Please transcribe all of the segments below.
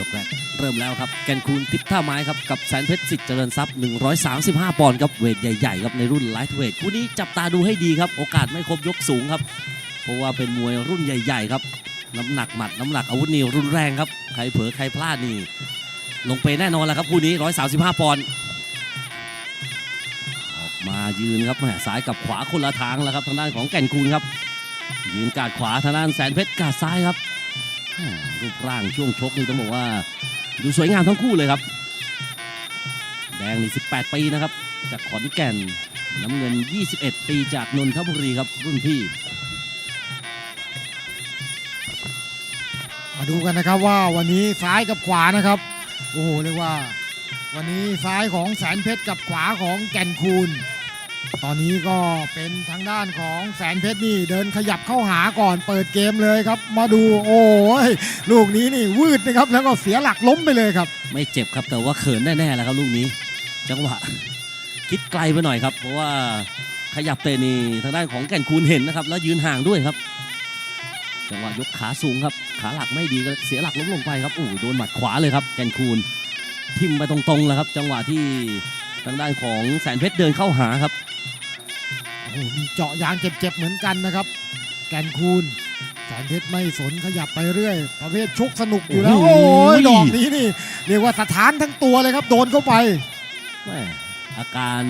ยกแรกเริ่มแล้วครับ แกนคูนทิพท่าไม้ครับ กับแสนเพชรสิทธิ์เจริญทรัพย์ 135 ปอนด์ครับ เวทใหญ่ๆครับในรุ่นไลท์เวทคู่นี้จับตาดูให้ดีครับ โอกาสไม่ครบยกสูงครับ เพราะว่าเป็นมวยรุ่นใหญ่ ๆ ครับ น้ำหนักหมัดน้ำหนักอาวุธนี่รุนแรงครับ ใครเผลอใครพลาดนี่ ลงไปแน่นอนแล้วครับคู่นี้ 135 ปอนด์ออกมายืนครับแหมซ้ายกับขวาคนละทางแล้วครับทางด้านของแก่นคูนครับยืนกาดขวาทางด้านแสนเพชรกาดซ้ายครับ รูปร่างช่วงชกนี่ต้องบอกว่า ดูสวยงามทั้งคู่เลยครับ แดงนี่ 18 ปีนะครับ จากขอนแก่น น้ำเงิน 21 ปีจากนนทบุรีครับรุ่นพี่ มาดูกันนะครับว่าวันนี้ซ้ายกับขวานะครับ โอ้โหเรียกว่า วันนี้ซ้ายของแสนเพชรกับขวาของแก่นคูณ ตอนนี้ก็เป็นทางด้านของแสนเพชรนี่เดินขยับเข้าหาก่อนเปิดเกมเลยครับ มาดูโอ้ยลูกนี้นี่วืดนะครับแล้วก็เสียหลักล้มไปเลยครับ ไม่เจ็บครับแต่ว่าเขินแน่ๆแล้วครับลูกนี้ จังหวะคิดไกลไปหน่อยครับ เพราะว่าขยับเตะนี่ทางด้านของแก่นคูนเห็นนะครับ แล้วยืนห่างด้วยครับ จังหวะยกขาสูงครับ ขาหลักไม่ดีก็เสียหลักล้มลงไปครับโอ้โดนหมัดขวาเลยครับ แก่นคูนทิ่มไปตรงๆแล้วครับ จังหวะที่ ทางด้านของแสนเพชรเดินเข้าหาครับโอ้โหมีเจาะยางเจ็บๆเหมือนกันนะครับ แก่นคูณแสนเพชรไม่สนขยับไปเรื่อย ประเภทชกสนุกอยู่แล้วโอ้โอ้โห ยดอกนี้นี่ เรียกว่าสถานทั้งตัวเลยครับ โดนเข้าไป แม่อาการ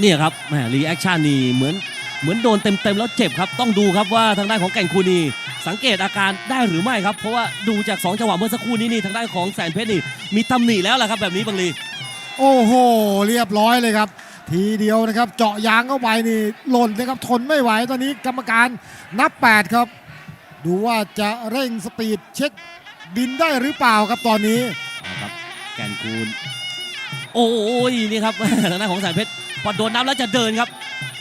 เนี่ยครับแหมรีแอคชั่นนี่เหมือนเหมือนโดนเต็มๆแล้วเจ็บครับ ต้องดูครับว่าทางด้านของแก่นคูนีสังเกตอาการได้หรือไม่ครับ เพราะว่าดูจากสองจังหวะเมื่อสักครู่นี้นี่ทางด้านของแสนเพชรนี่มีตำหนิแล้วล่ะครับแบบนี้บางลี โอ้โห เรียบร้อยเลยครับ ทีเดียวนะครับเจาะยางเข้าไปนี่หล่นนะครับทนไม่ไหวตอนนี้กรรมการนับ 8 ครับ ดูว่าจะเร่งสปีดเช็คบินได้หรือเปล่าครับตอนนี้เอาครับแก่นคูนโอ้ยนี่ครับทางด้านของแสนเพชรพอโดนน้ำแล้วจะเดินครับ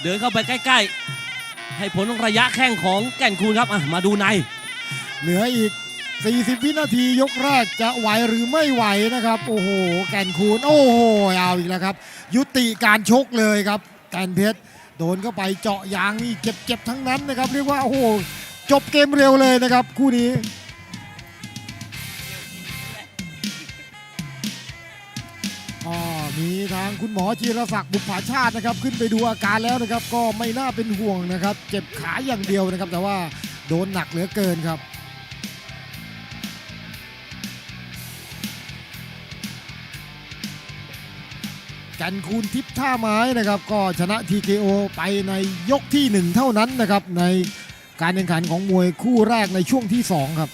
เดินเข้าไปใกล้ ๆ ให้ผลระยะแข้งของแก่นคูนครับอะมาดูในเหลืออีก 40 วินาทียกแรกจะไหวหรือไม่ไหวนะครับ โอ้โห แก่นคูณ โอ้โหเอาอีกแล้วครับ ยุติการชกเลยครับ แก่นเพชรโดนเข้าไปเจาะยางนี่เจ็บๆทั้งนั้นนะครับ เรียกว่าโอ้โห จบเกมเร็วเลยนะครับ คู่นี้อ๋อมีทางคุณหมอจีรศักดิ์บุพภาชาตินะครับ ขึ้นไปดูอาการแล้วนะครับ ก็ไม่น่าเป็นห่วงนะครับ เจ็บขาอย่างเดียวนะครับ แต่ว่าโดนหนักเหลือเกินครับ กันคูณทิพท่าไม้นะครับ ก็ชนะ TKO ไปในยกที่หนึ่งเท่านั้นนะครับ ในการแข่งขันของมวยคู่แรกในช่วงที่ 2 ครับ